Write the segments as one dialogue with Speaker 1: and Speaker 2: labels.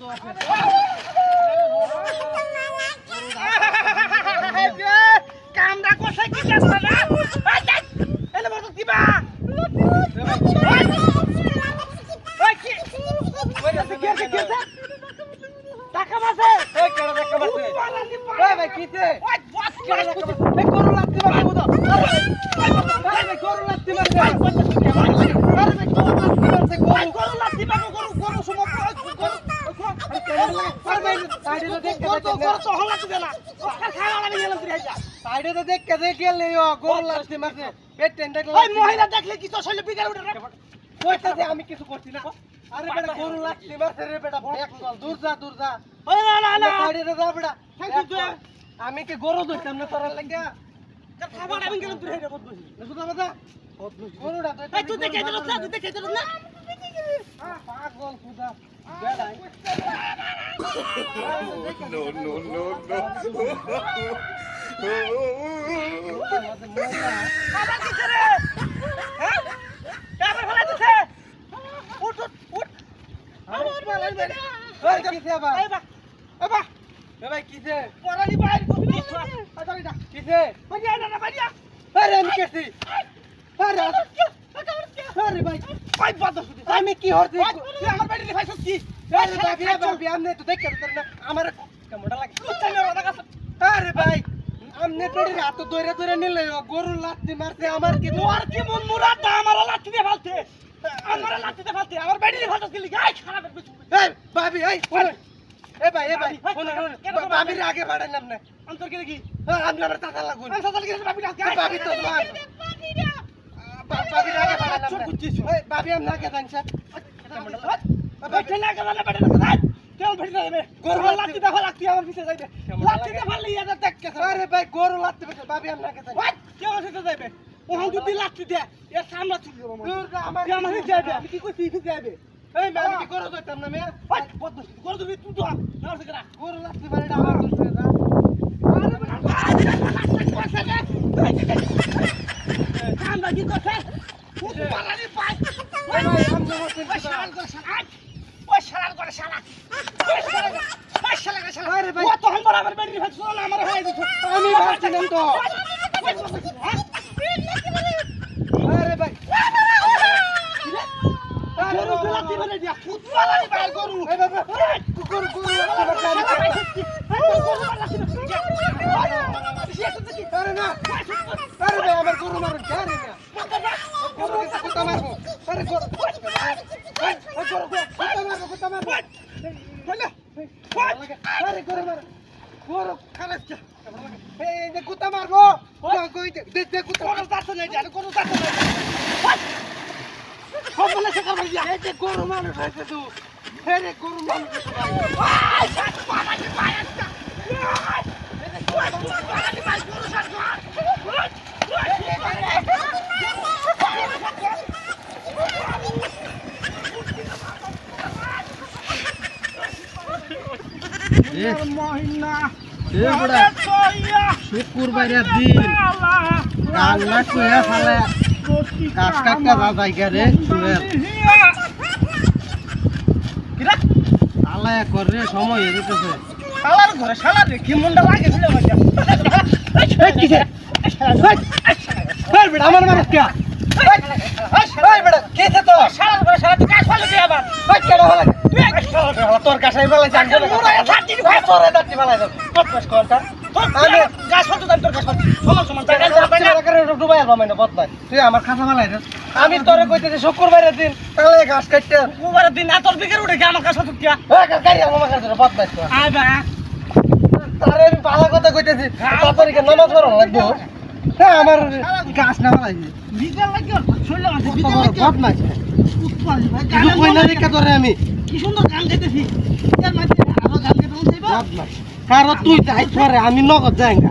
Speaker 1: তো কামরা কোথায় কি যাচ্ছে না এলে বড় দিবা টাকা মাসে
Speaker 2: এই কেডা দেখা পাচ্ছে এই ভাই কিছে
Speaker 1: ওই বাস কি
Speaker 2: এই গরু লাগতে পারছে বুঝো আরে ভাই গরু লাগতে পারছে আরে ভাই গরু লাগতে পারছে গরু
Speaker 1: গরু লাঠি বাবু গরু গরু সময় গরু
Speaker 2: আরে ভাই সাইডে তো দেখতে
Speaker 1: গরু তো
Speaker 2: পাচ্ছি
Speaker 1: গরু তো হলা দিবে না খাওয়া লাগি গেলাম তুই আইজা
Speaker 2: সাইডে তো দেখে গেলে ও গরু লাগতে পারছে পেট টেন্ডে
Speaker 1: ওই মহিলা দেখলে কি তোর শরীরে বিগার উঠে
Speaker 2: কইতাছে আমি কিছু করছি না আরে বেটা গরু লাগতে পারছে রে বেটা এক চল দূর যা দূর যা
Speaker 1: ওই না না না
Speaker 2: সাইডে তো যা বেটা আমি কি গরু ধরতাম না তোর লাগিয়া
Speaker 1: খাবার আমি গেলাম তুই আইজা বদ বসি
Speaker 2: বুঝা বাজা গরুটা তো
Speaker 1: এই তুই দেখে দিলস না তুই দেখে দিলস না
Speaker 2: পাগল খুদা বেড়া
Speaker 3: no, no, no,
Speaker 1: হ্যাঁ আচ্ছা
Speaker 2: আমি কি হরছি
Speaker 1: আমার বাড়ি রে কি
Speaker 2: আমার কেমনটা লাগে আরে ভাই আমনে তোর হাত ধরে ধরে নিলে ও গরু লাত্তি মারছে আমার কি তো
Speaker 1: কি মন মুরাদ না আমার লাঠি দিয়ে ফালতে আমার লাঠি দিয়ে ফালতে আমার বাড়ি ফালতে গেলি গাই খারাপ কিছু
Speaker 2: এই বাবি এই এ ভাই এ ভাই শুনুন শুনুন।
Speaker 1: কেন
Speaker 2: আগে বাড়াই নাম না
Speaker 1: অন্তর কে দেখি।
Speaker 2: আপনি আমার টাকা লাগুন।
Speaker 1: আমি সাতাল গেছে বাবি না
Speaker 2: বাবি তো মান বাবির আগে বাড়াই নাম না এই বাবি আম নাকে জানছে
Speaker 1: বেঠে না গেল না বেঠে না তেল ভেটে যাবে। গরু লাঠি দিয়ে লাঠি আমার পিছে যাইবে। লাঠি দিয়ে ফাললে ইয়াটা দেখ কে
Speaker 2: আরে ভাই গরু লাত্তি মারছে বাবি আর নাকে জানছে
Speaker 1: ওই কে আমার যাইবে? ওখান যদি লাঠি দে এ সামলা তুলি দেবো
Speaker 2: দুর্গা আমার
Speaker 1: তুই আমার যাইবে? আমি কি কইছি পিছে যাইবে?
Speaker 2: এই আমি কি গরু ধরতাম না
Speaker 1: মে বদমাশ। গরু তুমি তুই তো না সে করা
Speaker 2: গরু লাত্তি এটা আমার দোষ না
Speaker 1: আমরা কি করছে পালানি পাই
Speaker 2: ভাই আমনে মরছেন
Speaker 1: ওই
Speaker 2: কি
Speaker 1: শালার করে শালা ওই শালার করে শালা ওই শালার করে- ওই শালার করে শালা
Speaker 2: আরে ভাই।
Speaker 1: ও তো হামবার আমার বেড়ি ভাই শুনো না আমার হয়ে দিছো
Speaker 2: আমি ভাবছিলাম তো আরে ভাই আরে
Speaker 1: গরু
Speaker 2: বাবা,
Speaker 1: দিলা
Speaker 2: বাবা।
Speaker 1: দিবেন দিয়া ফুট পালানি পাই গরু
Speaker 2: এই বাবা, গরু গরু লাত্তি মারছে আমি আরে না আরে ভাই আমার গরু মারুন কে আরে না গরু কে কুত্তা মারবো আরে গরু এই, এই গরু কুত্তা মারবো কুত্তা মারবো আরে গরু মার গরু খালাস কে এই যে কুত্তা মারবো কই দে দে দে কুত্তা
Speaker 1: গরু দাঁত নাই দিয়া গরু দাঁত নাই সব বলে সে করবে দিয়া
Speaker 2: এই যে গরু মানুষ হয়েছে তুই এই রে গরু মানুষ হয়েছে ভাই
Speaker 1: পালানি পাই একটা পালানি পাই গরু সার মহিনা
Speaker 2: শুক্রবারের দিন কান্না কইয়া ফালে কাজ কাটকা যা জায়গা আলায়া করে সময় হয়ে যেতেছে।
Speaker 1: শালার ঘরে শালার কি মুন্ডা লাগে
Speaker 2: বেটা আমার মানুষ কে? কেছে তোর কাছে তোরে
Speaker 1: গাছ সমান সমান
Speaker 2: টাকা
Speaker 1: জায়গা
Speaker 2: টাকা ডুবাই আলবা মানে বদলাই। তুই আমার খাতা ফেলাই দে। আমি তোরে কইতেছি শুক্রবারের দিন তাহলে ঘাস কাটতে
Speaker 1: কুবারের দিন না তোর বিকের উঠে আমার কাছে ফটো কিয়া
Speaker 2: এই গাড়ি আমার কাছে বদলাই তো
Speaker 1: আয় বা
Speaker 2: তারে আমি ভালো কথা কইতেছি তাড়াতাড়ি নামাজ পড়া লাগবো হ্যাঁ আমার গাছ না
Speaker 1: বিকেল লাগি শুনলে বিকেল লাগি
Speaker 2: কিছু কই না তোরে আমি।
Speaker 1: কি সুন্দর গান গাইতেছি। এর মাঝে আরও গান গাইতে বলতে
Speaker 2: বদমাইশ কারও তুই যাই ছরে আমি নগদ যাইঙ্গা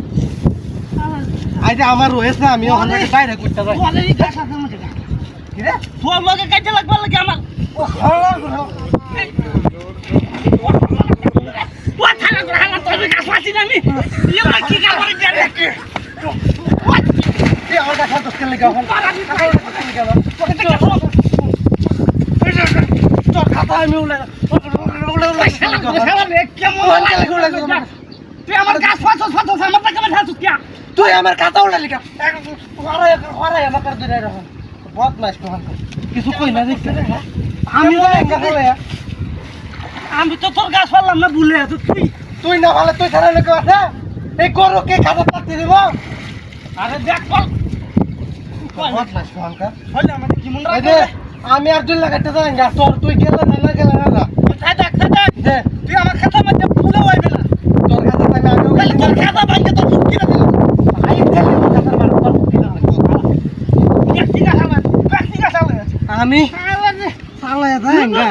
Speaker 2: আইতে আমার রয়েছে আমি ওখানে বাইরে করতে যাই।
Speaker 1: এই গাছ আছে আমাদের
Speaker 2: কি রে?
Speaker 1: তোর লগে কাইতে লাগবে লাগে আমার?
Speaker 2: ও হালা গুলো
Speaker 1: ও থানা করে হালা তোর গাছ পাচ্ছি না আমি। ইয়ে বলে কি গাছ বলে জানে?
Speaker 2: এই আমার কাছে তো খেলে গাও
Speaker 1: পারানি পাই
Speaker 2: খেলে গাও আমি উড়ে উড়ে উড়ে
Speaker 1: শালা রে, কেমন
Speaker 2: ওখান থেকে উড়ে গেল।
Speaker 1: তুই আমার গাছ ফাঁসস ফাঁসস আমার টাকা হাসুস কিয়া
Speaker 2: তুই আমার খাতা উড়ে লিখা হরাই হরাই আমার কাছে দিলাই রকম বদমাস কিছু কই না আমি
Speaker 1: আমি তো তোর গাছ পারলাম না ভুলে আছো তুই
Speaker 2: তুই না ভালো তুই ছাড়া লোক আছে? এই গরুকে খাতা পাতি দিব?
Speaker 1: আরে দেখ বল।
Speaker 2: বদমাস
Speaker 1: কি মন রাখবে
Speaker 2: আমি আর দুই লাগাইতে যাই গা তোর তুই গেলে না না গেলে না।
Speaker 1: থাক থাক তুই আমার খাতা মধ্যে ভুলে হইবে না।
Speaker 2: তোর খাতা না আমিও
Speaker 1: তাহলে তোর খাতা ভাঙে তোর মুখ কিনে দিল
Speaker 2: আই খালি আমার খাতার মার তোর কি না
Speaker 1: ব্যক্তি গাছ আমার ব্যক্তি গাছ আমার
Speaker 2: আমি চালাই যাই গা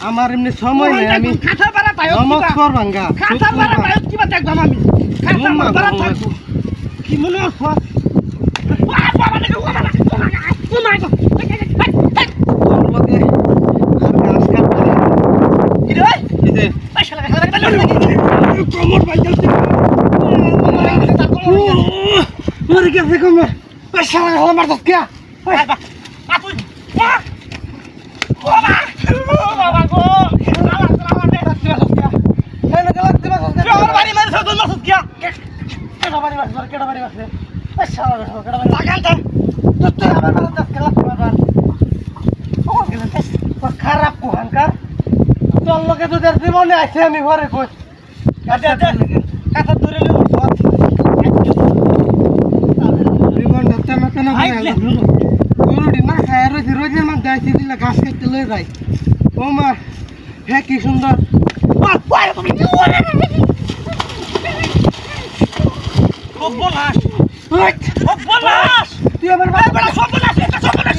Speaker 2: আমার এমনি সময় নেই আমি
Speaker 1: খাতা পারা তাই
Speaker 2: নমক করবাং গা
Speaker 1: খাতা পারা তাই কিবা দেখবাম আমি খাতা
Speaker 2: ঘুমা,
Speaker 1: পারা
Speaker 2: ঘুমা।
Speaker 1: থাকব কি মনে হচ্ছে বাবা দেখো বাবা ও মাই গড
Speaker 2: তোর লগে আর গাছ কাটতে
Speaker 1: কি রে
Speaker 2: এই যে
Speaker 1: এই শালা খাতা কাটা লাগি কোমর বাইজাল
Speaker 2: মরে গেছে কমে ওই শালা হলো মারত কে
Speaker 1: বাবা তুই
Speaker 2: খারাপ কুহানকার তোর লগে তোদের জীবনে আছে আমি ঘরে কই?
Speaker 1: আচ্ছা আচ্ছা কথা ধরে লে
Speaker 2: জীবনটা তেনা তেনা
Speaker 1: আই,
Speaker 2: করে
Speaker 1: লে।
Speaker 2: গরুটি না খায় রয়েছে রোজের মধ্যে আইসি দিলে লয়ে যায় ও মা হ্যাঁ কি সুন্দর। তুই
Speaker 1: বেটা সর্বনাশ সর্বনাশ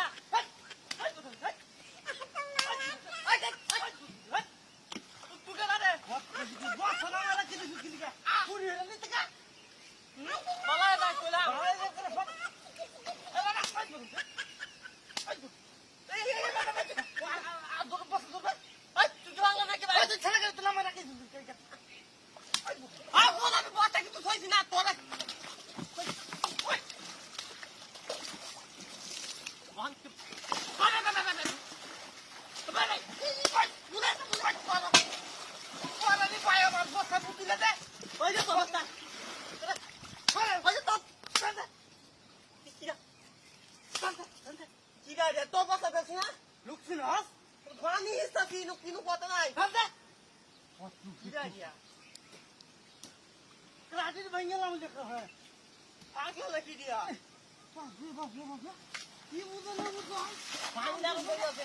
Speaker 1: রাজির ভাঙ্গে নাম লেখা হয় আগে লেখি দিয়া বাপরে বাপরে বাপরে কি বুঝো না বুঝো ভাঙ্গা করে আছে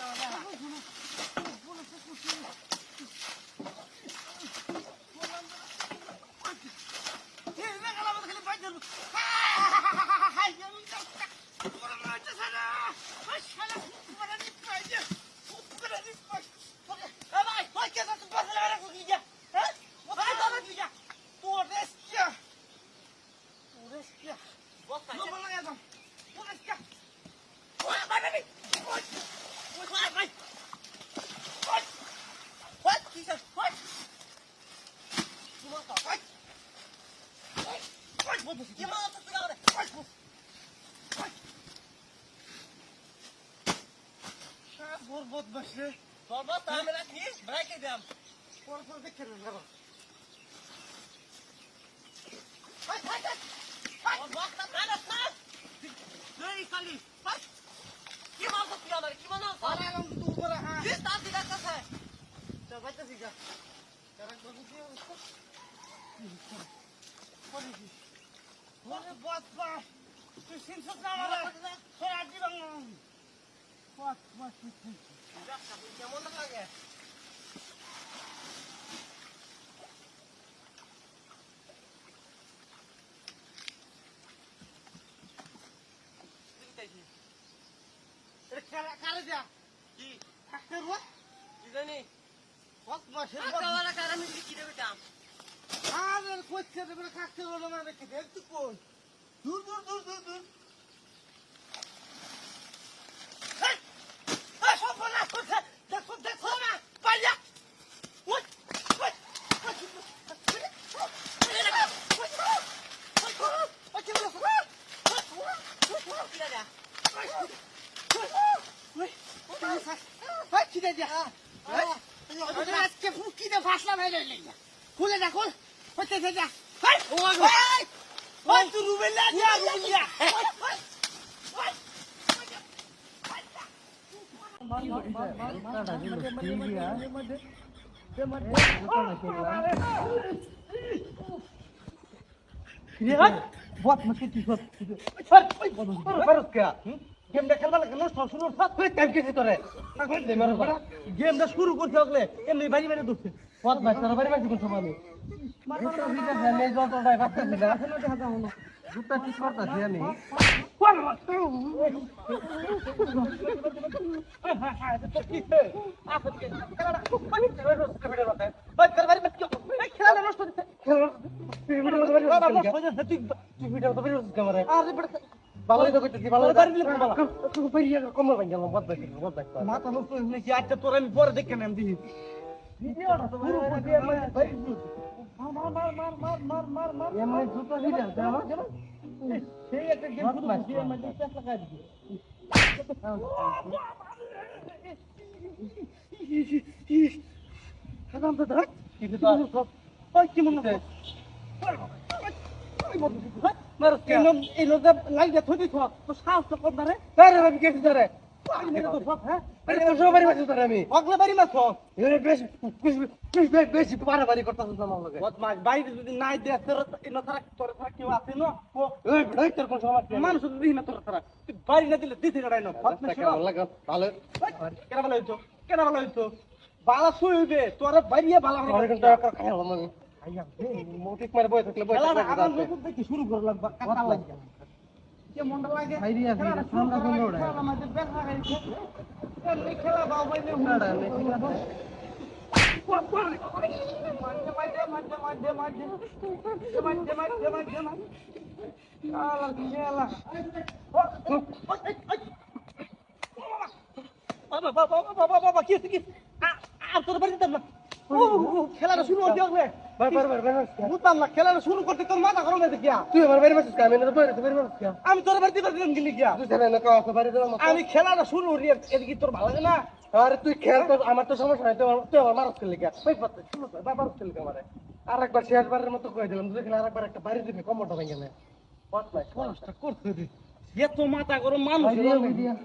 Speaker 1: আমাদের বদমাসে
Speaker 2: সর্বত আমি রাখি ব্রেকে দাম
Speaker 1: পর পর দেখে নেব
Speaker 2: বক্তা খারাপ না এই খালি কি মাল তো আমার কি মাল
Speaker 1: আরে আলম তো উপরে হ্যাঁ
Speaker 2: কি তার দিদা কাছে
Speaker 1: তো বাইতে শিখা কারণ বাবু কি অবস্থা পরে কি ওরে বদমা তুই সিনসত না আমার তোর আজি বাংলা বাদ বাদ
Speaker 2: কেমন লাগে কারে যা কি? আমি দেবে দাম আরে কইছে দেবে কাকে রো না মানে কি দেখতে কই দূর দূর দূর দূর দূর
Speaker 1: গেমটা শুরু করতে হলে এমনি বাড়ি বাড়ি ধরছে পথ বাড়ি বাড়ি করছ আমি দুটা ঠিক করতেছি আমি মাথা নষ্ট হয়েছে আজকে তোর আমি পরে দেখে জুতো সাধারণ তো মারস কেন এই লোক লাইটা থই দিছ তো সাহস তো কম ধরে আরে আমি কেটে ধরে বাড়ি তোর তারা তোর তারা না? তোর মানুষ তোর তারা বাড়ি দিলে দিতে কেন ভালো হইতো কেন ভালো হইতো বালা তোর মোটিক মারে থাকলে থাকলে আবার নতুন থেকে শুরু করে লাগবা কাটা লাগে। কে মনটা লাগে ভাই রিয়া ভাই ঠান্ডা কোন ওড়ে আমাদের দেখা গেছে। এই খেলা বাও ভাই নে নে খেলাটা শুরু করতে হবে শুরু করতে তোর মাথা গরম হয়েছে কিয়া তুই আমার বাড়ি মাসিস আমি না তোর বাড়ি মাসিস আমি তোর বাড়িতে বাড়ি গেলি কিয়া তুই জানা না কাও বাড়ি দিলাম আমি খেলাটা শুরু করি এদিকে তোর ভালো লাগে না? আরে তুই খেল তো আমার তো সমস্যা নাই তুই তুই আমার মারস খেলি কিয়া ওই পাতে শুনো তো বাবার খেলি আমারে। আরেকবার শেষবারের মতো কই দিলাম তুই খেলা আরেকবার একটা বাড়ি দিবি কমটা ভেঙে নে পাঁচ লাখ খরচটা করতে দি। এত মাথা গরম মানুষ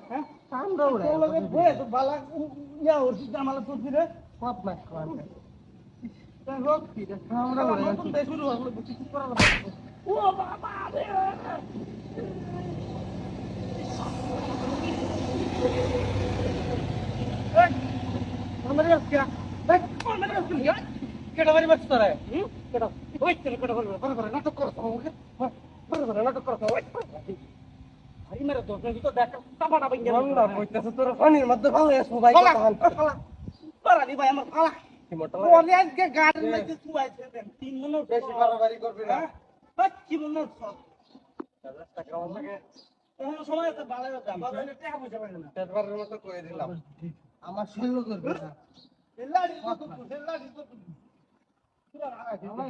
Speaker 1: হ্যাঁ? ইয়া জামালা পাঁচ লাখ কোয়ান্টা রোগ কি রে ঠান্ডা উড়ে নতুন দেশ শুরু হলো কিছু করা লাগবে। ও বাবা রে! আমারে আজকে দেখ আমারে আজকে কেডা বাড়ি বাচ্চা রে কেডা? ওই কেডা বলব বড় বড় নাটক করছ আমাকে বড় বড় নাটক করছ ওই ভাই মেরে দোষ নাকি তো দেখ টামাটা ভাই গেল। কইতাছ তোর পানির মধ্যে ভালো আছো ভাই কথা ফালা দি ভাই আমার ফালা কই দিলাম। আমার শৈল করবে না। আমার